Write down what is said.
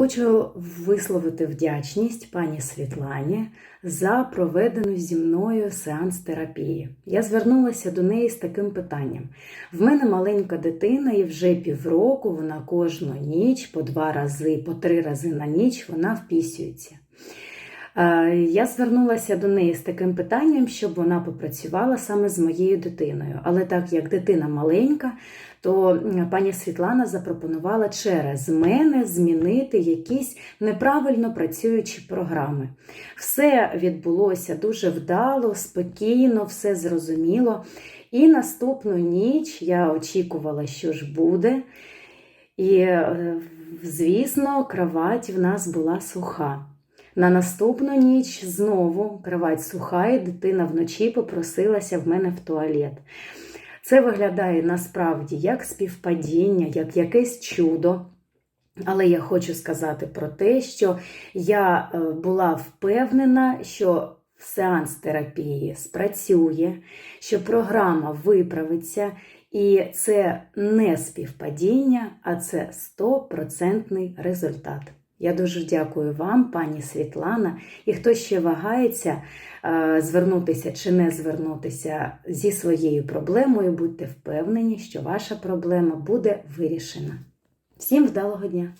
Хочу висловити вдячність пані Світлані за проведену зі мною сеанс терапії. Я звернулася до неї з таким питанням: в мене маленька дитина, і вже півроку вона кожну ніч по два рази, по три рази на ніч вона впісюється. Е, Я звернулася до неї з таким питанням, щоб вона попрацювала саме з моєю дитиною. Але так як дитина маленька, то пані Світлана запропонувала через мене змінити якісь неправильно працюючі програми. Все відбулося дуже вдало, спокійно, все зрозуміло. І наступну ніч я очікувала, що ж буде. І, е, звісно, кровать в нас була суха. На наступну ніч знову кровать суха, і дитина вночі попросилася в мене в туалет. Це виглядає насправді як співпадіння, як якесь чудо. Але я хочу сказати про те, що я е, була впевнена, що сеанс терапії спрацює, що програма виправиться, і це не співпадіння, а це стопроцентний результат. Я дуже дякую вам, пані Світлана. І хто ще вагається е, звернутися чи не звернутися зі своєю проблемою, будьте впевнені, що ваша проблема буде вирішена. Всім вдалого дня!